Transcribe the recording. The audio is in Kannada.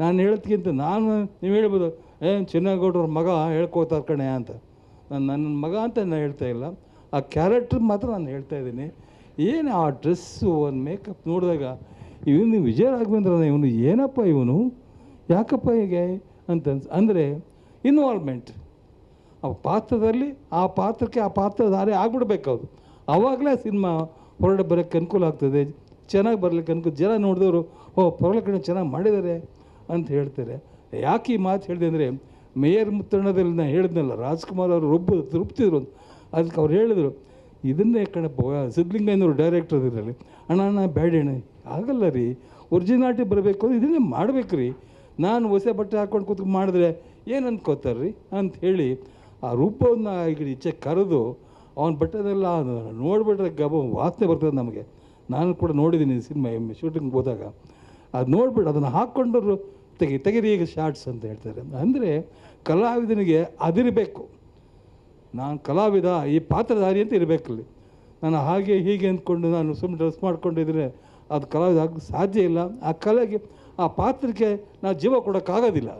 ನಾನು ಹೇಳೋದ್ಕಿಂತ ನಾನು ನೀವು ಹೇಳ್ಬೋದು, ಏ, ಚಿನ್ನಗೌಡ್ರ ಮಗ ಹೇಳ್ಕೋತಾರೆ ಕಣೆ ಅಂತ. ನಾನು ನನ್ನ ಮಗ ಅಂತ ನಾನು ಹೇಳ್ತಾ ಇಲ್ಲ. ಆ ಕ್ಯಾರೆಕ್ಟ್ರ್ ಮಾತ್ರ ನಾನು ಹೇಳ್ತಾ ಇದ್ದೀನಿ. ಏನು ಆ ಡ್ರೆಸ್ಸು, ಒಂದು ಮೇಕಪ್ ನೋಡಿದಾಗ ಇವನು ವಿಜಯ ರಾಘವೇಂದ್ರ ಇವನು ಏನಪ್ಪ ಇವನು? ಯಾಕಪ್ಪ ಹೀಗೆ ಅಂತ ಅಂದರೆ ಇನ್ವಾಲ್ವ್ಮೆಂಟ್ ಆ ಪಾತ್ರದಲ್ಲಿ, ಆ ಪಾತ್ರಕ್ಕೆ ಆ ಪಾತ್ರಧಾರೆ ಆಗ್ಬಿಡ್ಬೇಕು ಅವರು ಆವಾಗಲೇ ಸಿನಿಮಾ ಹೊರಡೆ ಬರೋಕ್ಕೆ ಅನುಕೂಲ ಆಗ್ತದೆ. ಚೆನ್ನಾಗಿ ಬರಲಿಕ್ಕೆ ಅನುಕೂಲ ಜನ ನೋಡಿದವರು, ಓ, ಪರವಾಗಿಲ್ಲ ಚೆನ್ನಾಗಿ ಮಾಡಿದ್ದಾರೆ. ಅಂತ ಹೇಳ್ತಾರೆ. ಯಾಕೆ ಈ ಮಾತು ಹೇಳಿದೆ ಅಂದರೆ, ಮೇಯರ್ ಮುತ್ತಣ್ಣದಲ್ಲಿ ನಾನು ಹೇಳಿದ್ನಲ್ಲ, ರಾಜ್ಕುಮಾರ್ ಅವರು ರೊಬ್ಬ, ತೃಪ್ತಿದ್ರು ಅದಕ್ಕೆ ಅವ್ರು ಹೇಳಿದರು, ಇದನ್ನೇ ಕಣಪ್ಪ ಸಿದ್ಲಿಂಗಯ್ಯನವರು ಡೈರೆಕ್ಟರ್ ಇದರಲ್ಲಿ. ಅಣ್ಣ ಅಣ್ಣ ಬೇಡ ಅಣ್ಣ, ಆಗಲ್ಲ ರೀ. ಒರಿಜಿನಾಲ್ಟಿ ಬರಬೇಕು ಅಂದರೆ ಇದನ್ನೇ ಮಾಡ್ಬೇಕು ರೀ. ನಾನು ಹೊಸ ಬಟ್ಟೆ ಹಾಕ್ಕೊಂಡು ಕೂತ್ಕೊಂಡು ಮಾಡಿದ್ರೆ ಏನು ಅಂದ್ಕೋತಾರೆ ರೀ? ಅಂತ ಹೇಳಿ ಆ ರೂಪವನ್ನು ಈಗ ಈಚೆ ಕರೆದು, ಅವನ ಬಟ್ಟೆದೆಲ್ಲ ನೋಡಿಬಿಟ್ರೆ ಗಬ ವಾಸನೆ ಬರ್ತದೆ ನಮಗೆ. ನಾನು ಕೂಡ ನೋಡಿದ್ದೀನಿ ಸಿನಿಮಾ ಶೂಟಿಂಗ್ ಹೋದಾಗ. ಅದು ನೋಡ್ಬಿಟ್ಟು ಅದನ್ನು ಹಾಕ್ಕೊಂಡರು ತೆಗಿ, ತೆಗಿರಿ ಈಗ ಶಾರ್ಟ್ಸ್ ಅಂತ ಹೇಳ್ತಾರೆ. ಅಂದರೆ ಕಲಾವಿದನಿಗೆ ಅದಿರಬೇಕು. ನಾನು ಕಲಾವಿದ, ಈ ಪಾತ್ರಧಾರಿ ಅಂತ ಇರಬೇಕಲ್ಲಿ. ನಾನು ಹಾಗೆ ಹೀಗೆ ಅಂದ್ಕೊಂಡು ನಾನು ಸುಮ್ಮನೆ ಡ್ರೆಸ್ ಮಾಡ್ಕೊಂಡಿದ್ರೆ ಅದು ಕಲಾವಿದ ಸಾಧ್ಯ ಇಲ್ಲ. ಆ ಕಲೆಗೆ, ಆ ಪಾತ್ರಕ್ಕೆ ನಾನು ಜೀವ ಕೊಡೋಕ್ಕಾಗೋದಿಲ್ಲ.